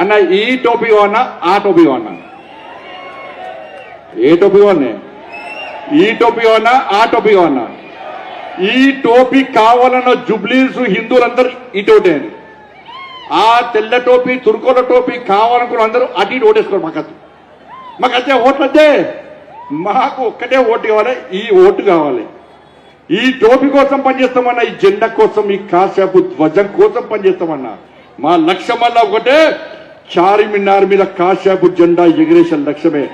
అన్న ఈ టోపీ వాడినా ఆ టోపీ వాడినా ఏ టోపీ వాడినా ఈ టోపీ వాడినా ఆ టోపీ వాడినా ఈ టోపీ కావాలన్న జుబ్లీస్ హిందువులందరూ ఇటోటే అని ఆ తెల్ల టోపీ తుర్కోల టోపీ కావాలనుకున్న అందరూ అటు ఇటు ఓటేసుకోరు మాకు మాకు అదే ఓట్లు అదే మాకు ఒక్కటే ఓటు కావాలి ఈ ఓటు కావాలి. ఈ టోపీ కోసం పనిచేస్తామన్నా ఈ జెండా కోసం ఈ కాశాపు ధ్వజం కోసం పనిచేస్తామన్నా మా లక్ష్యం వల్ల ఒకటే. చారిమినార్ మీద కాశాపు జెండా ఎగిరేసిన లక్ష్యమే.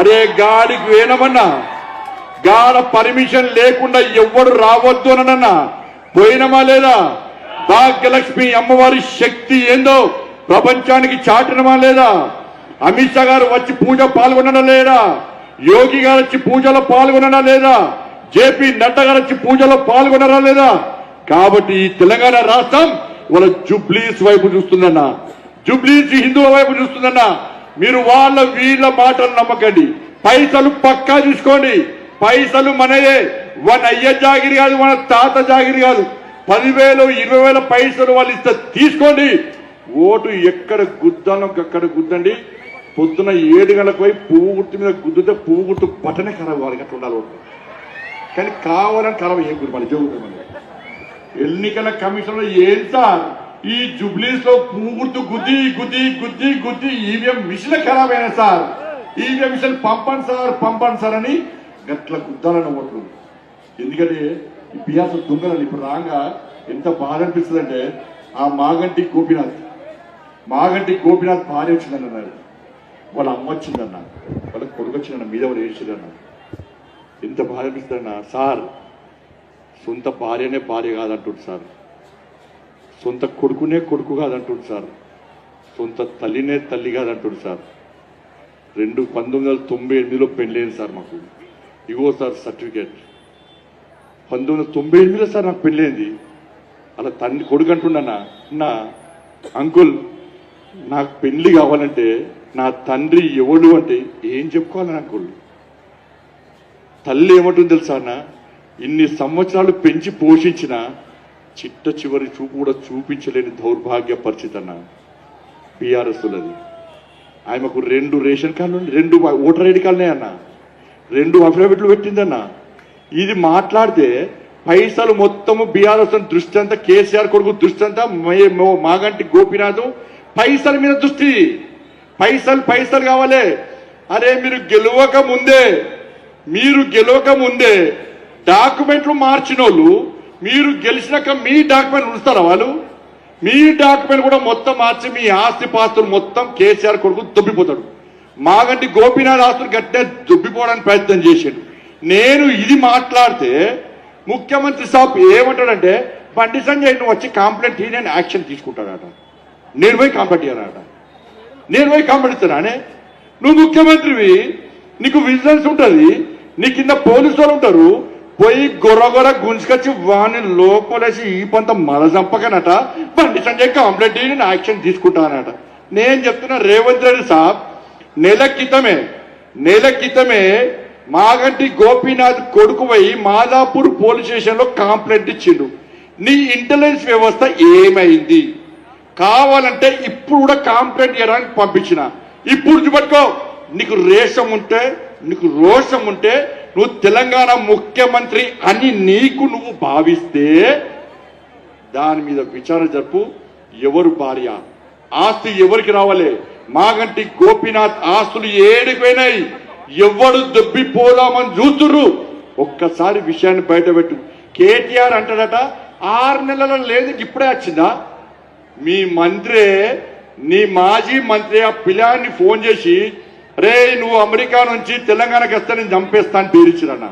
అరే గాడికి వేనమన్నా గాడ పర్మిషన్ లేకుండా ఎవ్వడు రావద్దు అనన్నా పోయినమా లేదా? భాగ్యలక్ష్మి అమ్మవారి శక్తి ఏందో? ప్రపంచానికి చాటినమా లేదా? అమిత్ షా గారు వచ్చి పూజ పాల్గొనడం లేదా? యోగి గారు వచ్చి పూజలో పాల్గొనడం లేదా? జేపీ నడ్డా గారు వచ్చి పూజలో పాల్గొనరా లేదా? కాబట్టి ఈ తెలంగాణ రాష్ట్రం వాళ్ళ జుబ్లీస్ వైపు చూస్తుందన్నా. జుబ్లీస్ హిందువుల వైపు చూస్తుందన్న మీరు వాళ్ళ వీళ్ళ మాటలు నమ్మకండి. పైసలు పక్కా చూసుకోండి. పైసలు మనయే. మన అయ్య జాగిరి కాదు మన తాత జాగిరి కాదు. పదివేలు ఇరవై వేల పైసలు వాళ్ళు ఇస్తే తీసుకోండి. ఓటు ఎక్కడ గుద్దాలో అక్కడ గుద్దండి. పొద్దున ఏడు గంటలకు పోయి పువ్వు గుర్తు మీద గుద్దితే పువ్వు గుర్తు పట్టనే ఖరాబ్ కావాలి అట్లా ఉండాలి ఓటు. కానీ కావాలని ఖరాబ్ ఏం గురి మన జోగుతాం ఎన్నికల కమిషన్లో ఏం సార్? ఈ జుబ్లీస్లో పువ్వు గుద్ది గుద్ది గుద్ది గుద్ది ఈవీఎం మిషన్ ఖరాబ్ అయినా సార్. ఈవీఎం మిషన్ పంపండి సార్ పంపండి సార్ అని గట్ల గుద్దాలని ఓట్లు. ఎందుకంటే ఈ బియాస దొంగలని ఇప్పుడు రాగా ఎంత బాధ అనిపిస్తుంది అంటే ఆ మాగంటి గోపినాథ్ మాగంటి గోపినాథ్ భార్య వచ్చిందని అన్నారు. వాళ్ళ అమ్మ వచ్చిందన్న వాళ్ళ కొడుకు వచ్చిందన్న మీద వాళ్ళు వేసిందన్న ఎంత బాధ అనిపిస్తుందన్న సార్ సొంత భార్యనే భార్య కాదంటుంది సార్. సొంత కొడుకునే కొడుకు కాదంటుడు సార్. సొంత తల్లినే తల్లి కాదంటుడు సార్. రెండు పంతొమ్మిది వందల తొంభై ఎనిమిదిలో పెళ్ళైంది సార్ మాకు. ఇగో సార్ సర్టిఫికేట్. పంతొమ్మిది వందల తొంభై ఎనిమిదిలో సార్ నాకు పెళ్ళైంది. అలా తండ్రి కొడుకు అంటున్నానా నా అంకుల్ నాకు పెళ్ళి కావాలంటే నా తండ్రి ఎవడు అంటే ఏం చెప్పుకోవాలని అంకుల్? తల్లి ఏమంటుంది తెలుసా అన్న ఇన్ని సంవత్సరాలు పెంచి పోషించిన చిట్ట చివరి చూపు కూడా చూపించలేని దౌర్భాగ్య పరిస్థితి అన్న అది ఆమెకు రెండు రేషన్ కార్డులు రెండు ఓటర్ ఐడి కార్డులే అన్న. రెండు అఫిడవిట్లు పెట్టిందన్న. ఇది మాట్లాడితే పైసలు మొత్తము బీఆర్ఎస్ దృష్టి అంతా కేసీఆర్ కొడుకు దృష్టి అంతా మే- మో- మాగంటి గోపినాథ్ పైసల మీద దృష్టి. పైసలు పైసలు కావాలి. అరే మీరు గెలవక ముందే మీరు గెలవక ముందే డాక్యుమెంట్లు మార్చినోళ్ళు మీరు గెలిచినాక మీ డాక్యుమెంట్ ఉంచుతారా వాళ్ళు? మీ డాక్యుమెంట్ కూడా మొత్తం మార్చి మీ ఆస్తి పాస్తులు మొత్తం కేసీఆర్ కొడుకు దొబ్బిపోతాడు. మాగంటి గోపీనాథ్ ఆస్తులు గట్టే దొబ్బిపోవడానికి ప్రయత్నం చేశాడు. నేను ఇది మాట్లాడితే ముఖ్యమంత్రి సాబ్ ఏమంటాడంటే బండి సంజయ్ నువ్వు వచ్చి కంప్లైంట్ నేను యాక్షన్ తీసుకుంటాడట నేను పోయి కాంప్లైంట్ చేయాలట నేను పోయి కంప్లైంట్ నువ్వు ముఖ్యమంత్రివి నీకు విజిలెన్స్ ఉంటుంది నీ కింద పోలీసు వాళ్ళు ఉంటారు పోయి గొర్ర గుంజుకొచ్చి వాడిని లోపలేసి ఈ పంత మల చంపకనట. బండి సంజయ్ కంప్లైంట్ నేను యాక్షన్ తీసుకుంటానట. నేను చెప్తున్నా రేవంత్ రెడ్డి సాబ్ నెల క్రితమే నెల క్రితమే మాగంటి గోపీనాథ్ కొడుకు పోయి మాదాపూర్ పోలీస్ స్టేషన్లో కంప్లైంట్ ఇచ్చిండు. నీ ఇంటెలిజెన్స్ వ్యవస్థ ఏమైంది? కావాలంటే ఇప్పుడు కూడా కంప్లైంట్ చేయడానికి పంపించిన. ఇప్పుడు చూపట్టుకో. నీకు రేషం ఉంటే నీకు రోషం ఉంటే నువ్వు తెలంగాణ ముఖ్యమంత్రి అని నీకు నువ్వు భావిస్తే దాని మీద విచారణ జరుపు. ఎవరు భార్య? ఆస్తి ఎవరికి రావాలి? మాగంటి గోపీనాథ్ ఆస్తులు ఏడిపోయినాయి ఎవడు దొబ్బిపోదామని చూస్తుర్రు? ఒక్కసారి విషయాన్ని బయటపెట్టు కేటీఆర్ అంటాడట ఆరు నెలల లేదు ఇప్పుడే వచ్చిందా? మీ మంత్రి నీ మాజీ మంత్రి ఆ పిల్లాన్ని ఫోన్ చేసి రే నువ్వు అమెరికా నుంచి తెలంగాణకి వస్తే నేను చంపేస్తాను పేరిచ్చిరన్న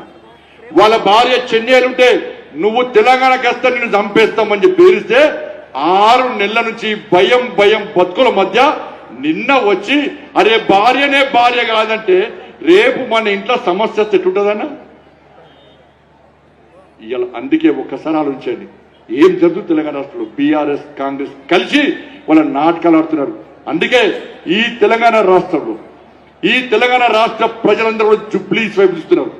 వాళ్ళ భార్య చెన్నైలుంటే నువ్వు తెలంగాణకి వస్తే నేను చంపేస్తామని చెప్పి పేరిస్తే ఆరు నెలల నుంచి భయం భయం బతుకుల మధ్య నిన్న వచ్చి అరే భార్యనే భార్య కాదంటే రేపు మన ఇంట్లో సమస్య వస్తే ఇలా అందుకే ఒక్కసారి ఆలోచించండి. ఏం జరుగుతుంది తెలంగాణ రాష్ట్రంలో? బీఆర్ఎస్ కాంగ్రెస్ కలిసి వాళ్ళ నాటకాలు ఆడుతున్నారు. అందుకే ఈ తెలంగాణ రాష్ట్రంలో ఈ తెలంగాణ రాష్ట్ర ప్రజలందరూ కూడా జుబ్లీస్ వైపు చూస్తున్నారు.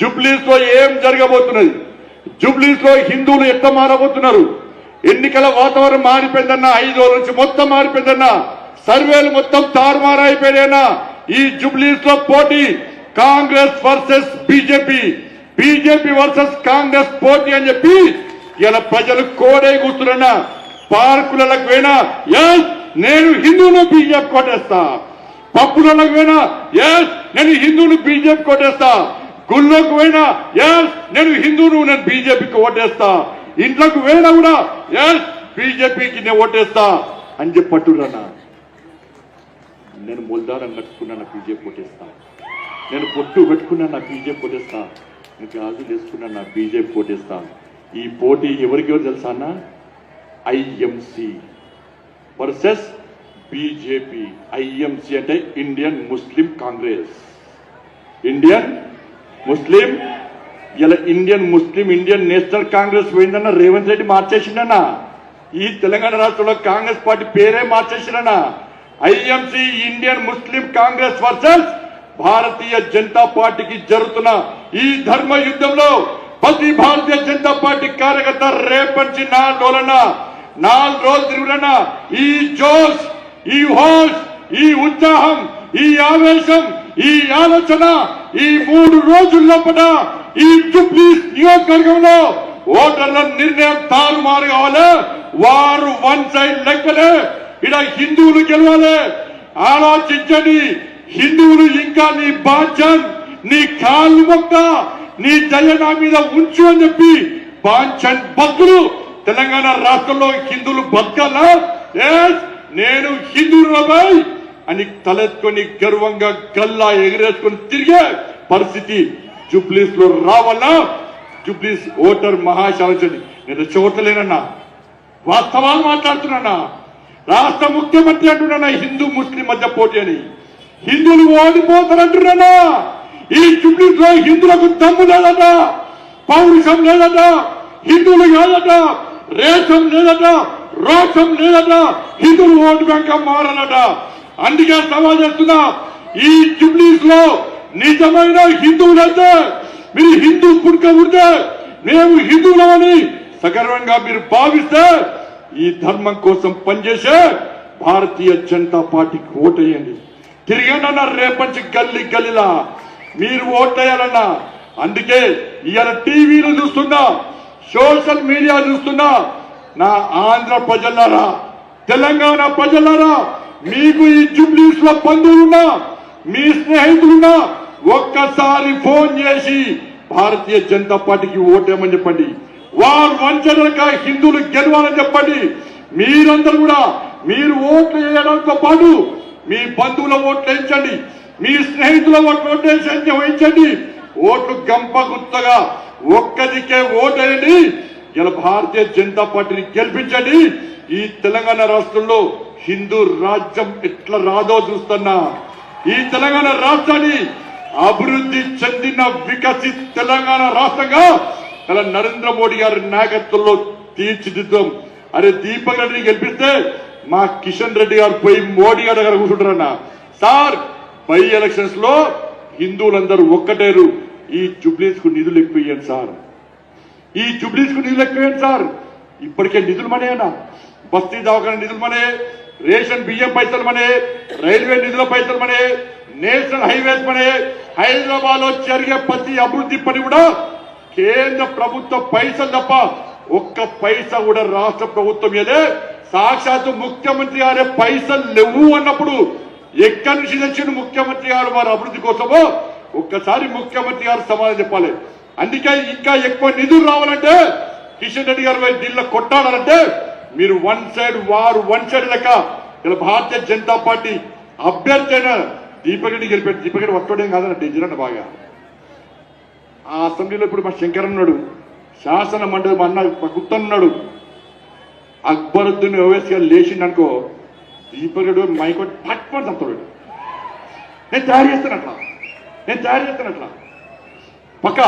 జుబ్లీస్లో ఏం జరగబోతున్నది? జుబ్లీస్లో హిందువులు ఎట్లా మారబోతున్నారు? ఎన్నికల వాతావరణం మారిపోయిందన్న ఐదు రోజుల నుంచి మొత్తం మారిపోయిందన్న సర్వేలు మొత్తం తారుమారైపోయినా ఈ జుబ్లీస్లో పోటీ Congress versus BJP BJP versus Congress పోటీ అని చెప్పి ఇలా ప్రజలు కోడే కూర్చున్నా పార్కులకు పోయినా ఎస్ నేను హిందువులు బీజేపీ కొట్టేస్తా. పప్పులకు పోయినా ఎస్ నేను హిందువును బీజేపీ కొట్టేస్తా గుళ్ళోకి పోయినా ఎస్ నేను హిందువును నేను బీజేపీకి ఓటేస్తా. ఇంట్లోకి పోయినా కూడా ఎస్ బీజేపీకి నేను ఓటేస్తా. అని చెప్పి నేను మొల్దారం కట్టుకున్నా నా బీజేపీ ఓటేస్తా. నేను పొట్టు పెట్టుకున్నా నా బీజేపీ ఓటేస్తా. నేను గాజులు వేసుకున్నా నా బీజేపీ ఓటేస్తా. ఈ పోటీ ఎవరికి ఎవరు తెలుసా అన్న? ఐఎంసి. వర్సెస్ బీజేపీ ఐఎంసి అంటే Indian Muslim Congress Indian Muslim ఇలా Indian Muslim Indian National Congress పోయిందన్న Revanth Reddy మార్చేసిండన్న. ఈ తెలంగాణ రాష్ట్రంలో కాంగ్రెస్ పార్టీ పేరే మార్చేసిండన్న. IMC Indian Muslim Congress versus Bharatiya Janata పార్టీకి జరుగుతున్న ఈ ధర్మ యుద్ధంలో ప్రతి భారతీయ జనతా పార్టీ కార్యకర్త రేపంచి నాలుగు రోజులన్నా నాలుగు రోజులు తిరుగులన్నా ఈ జోష్ ఈ హోష్ ఈ ఉత్సాహం ఈ ఆవేశం ఈ ఆలోచన ఈ మూడు రోజుల్లోపట ఈ జుబ్లీస్ నియోజకవర్గంలో ఓటర్ల నిర్ణయం తారుమారు కావాలి. వారు వన్ సైడ్ లెక్కలే. ఇక్కడ హిందువులు గెలవాలి. ఆలోచించండి హిందువులు ఇంకా నీ బాధ్యం నీ కాళ్ళు మొక్క నీ దయ నా మీద ఉంచు అని చెప్పి బాంఛన్ భక్తులు తెలంగాణ రాష్ట్రంలో హిందువులు బతకాలా? నేను హిందూరాబాయ్ అని తలెత్తుకొని గర్వంగా గల్లా ఎగిరేసుకొని తిరిగే పరిస్థితి జుబ్లీస్లో రావాలా జుబ్లీస్ ఓటర్ మహాశాలని నేను చూడలేనన్నా వాస్తవాలు మాట్లాడుతున్నా రాష్ట్ర ముఖ్యమంత్రి అంటున్నా హిందూ ముస్లిం మధ్య పోటీ అని. హిందువులు ఓడిపోతారంటున్నా ఈ జుబ్లీస్లో హిందువులకు దమ్ము లేదట పౌరుషం లేదట హిందువులు కాదట రేషం లేదట రోషం లేదట హిందువులు ఓటు బ్యాంక్ మారనట అందుకే సవాల్ చేస్తున్నా ఈ జుబ్లీస్లో నిజమైన హిందువులైతే మీరు హిందూ పుట్టుక ఉంటే మేము హిందువులమని సగర్వంగా మీరు భావిస్తే ఈ ధర్మం కోసం పనిచేసే భారతీయ జనతా పార్టీకి ఓటేయండి. తిరిగండి రేపంచి గల్లి గల్లిలా. మీరు ఓటేయాలన్నా. అందుకే ఇవాళ టీవీలు చూస్తున్నా సోషల్ మీడియా చూస్తున్నా నా ఆంధ్ర ప్రజలారా తెలంగాణ ప్రజలారా మీకు ఈ జుబ్లీస్లో బంధువులున్నా మీ స్నేహితులున్నా ఒక్కసారి ఫోన్ చేసి భారతీయ జనతా పార్టీకి ఓటేమని చెప్పండి. వారు వంచనక హిందువులు గెలవాలని చెప్పండి. మీరందరూ కూడా మీరు ఓట్లు వేయడంతో పాటు మీ బంధువుల ఓట్లు వేయించండి. మీ స్నేహితుల ఓట్లు ఓటేసి వహించండి ఓట్లు గంప గుత్తగా ఒక్కదికే ఓటేయండి. ఇలా భారతీయ జనతా పార్టీని గెలిపించండి. ఈ తెలంగాణ రాష్ట్రంలో హిందూ రాజ్యం ఎట్లా రాదో చూస్తున్నా. ఈ తెలంగాణ రాష్ట్రాన్ని అభివృద్ధి చెందిన వికసిత్ తెలంగాణ రాష్ట్రంగా అలా నరేంద్ర మోడీ గారి నాయకత్వంలో తీర్చిదిద్దాం. అరే దీపక్ రెడ్డిని గెలిపిస్తే మా కిషన్ రెడ్డి గారు పోయి మోడీ గారి దగ్గర కూర్చుంటారన్న. సార్ బై ఎలక్షన్స్లో హిందువులందరూ ఒక్కటేరు. ఈ జుబ్లీస్కు నిధులు ఎక్కువ సార్. ఈ జుబ్లీస్కు నిధులు ఎక్కువేంటి సార్? ఇప్పటికే నిధులు మనేనా బస్తీ దవాఖాన నిధులు మనే రేషన్ బియ్యం పైసలు మనే రైల్వే నిధుల పైసలు మనే నేషనల్ హైవేస్ మనే. హైదరాబాద్లో జరిగే ప్రతి అభివృద్ధి పని కూడా కేంద్ర ప్రభుత్వ పైసలు తప్ప ఒక్క పైసా కూడా రాష్ట్ర ప్రభుత్వం ఏదే సాక్షాత్తు ముఖ్యమంత్రి గారే పైసలు లేవు అన్నప్పుడు ఎక్కడి నుంచి తెచ్చిన ముఖ్యమంత్రి గారు వారి అభివృద్ధి కోసమో ఒక్కసారి ముఖ్యమంత్రి గారు సమాధానం చెప్పాలి. అందుకే ఇంకా ఎక్కువ నిధులు రావాలంటే కిషన్ రెడ్డి గారు దీనిలో కొట్టాలంటే మీరు వన్ సైడ్ వారు వన్ సైడ్ లెక్క ఇలా భారతీయ జనతా పార్టీ అభ్యర్థి అయిన దీపక్ రెడ్డి గెలిపాడు దీపక్ రెడ్డి వస్తాడేం కాదని డేంజర్ బాగా. ఆ అసెంబ్లీలో ఇప్పుడు మా శంకర్ ఉన్నాడు శాసన మండలి మా అన్న మా గుప్తన్ ఉన్నాడు అక్బరుద్దీన్ ఓవైసీ గారు లేచిండు అనుకో దీపక్ రెడ్డి మైకొట్టి పట్టుకొని చంపుతాడు. నేను తయారు చేస్తాను అట్లా నేను తయారు చేస్తాను అట్లా పక్కా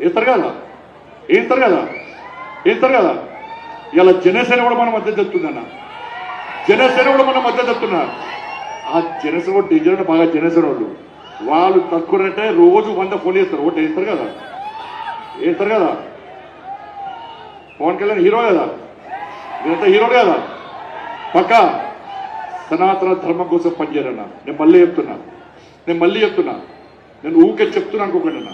వేస్తారు కదా ఇస్తారు కదా ఇస్తారు కదా ఇలా జనసేన కూడా మన మధ్య చెప్తుందన్న జనసేన కూడా మన మధ్య చెప్తున్నారు ఆ జనసేన కూడా డిజైన్ బాగా జనసేన వాళ్ళు. వాళ్ళు తక్కువంటే రోజు వంద ఫోన్ చేస్తారు. ఒకటి వేస్తారు కదా వేస్తారు కదా పవన్ కళ్యాణ్ హీరో కదా? మీరంతా హీరో కదా? పక్క? సనాతన ధర్మం కోసం పనిచేయాలన్నా. నేను మళ్ళీ చెప్తున్నా. నేను మళ్ళీ చెప్తున్నా. నేను ఊకే చెప్తున్నా అనుకోకండి అన్న.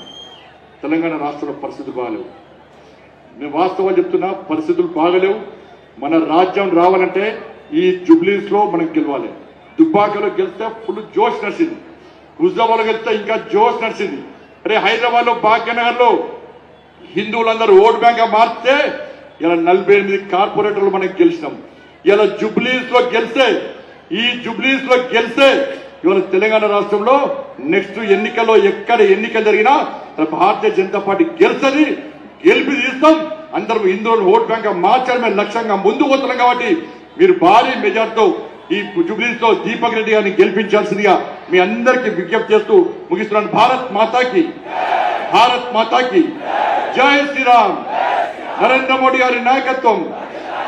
తెలంగాణ రాష్ట్రంలో పరిస్థితులు బాగలేవు. నేను వాస్తవం చెప్తున్నా పరిస్థితులు బాగలేవు. మన రాజ్యం రావాలంటే ఈ జుబ్లీస్లో మనం గెలవాలి. దుబ్బాకలో గెలిస్తే ఫుల్ జోష్ నడిచింది. హుజాబాద్లో గెలిస్తే ఇంకా జోష్ నడిచింది. అరే హైదరాబాద్లో భాగ్యనగర్లో హిందువులందరూ ఓటు బ్యాంక్గా మారితే ఇలా నలభై ఎనిమిది కార్పొరేటర్లు మనం గెలిచినాం. ఇలా జుబ్లీస్లో గెలిస్తే ఈ జుబ్లీస్లో గెలిస్తే ఇవాళ తెలంగాణ రాష్ట్రంలో నెక్స్ట్ ఎన్నికల్లో ఎక్కడ ఎన్నికలు జరిగినా భారతీయ జనతా పార్టీ గెలుస్తుంది గెలిపి తీస్తాం. అందరం ఇందులో ఓట్ బ్యాంక్ మార్చడమే లక్ష్యంగా ముందు పోతున్నాం కాబట్టి మీరు భారీ మెజార్టీతో ఈ జుబ్లీస్ దీపక్ రెడ్డి గారిని గెలిపించాల్సిందిగా మీ అందరికీ విజ్ఞప్తి చేస్తూ ముగిస్తున్నాను. భారత్ మాతాకి భారత్ మాతాకి జై శ్రీరామ్. నరేంద్ర మోడీ గారి నాయకత్వం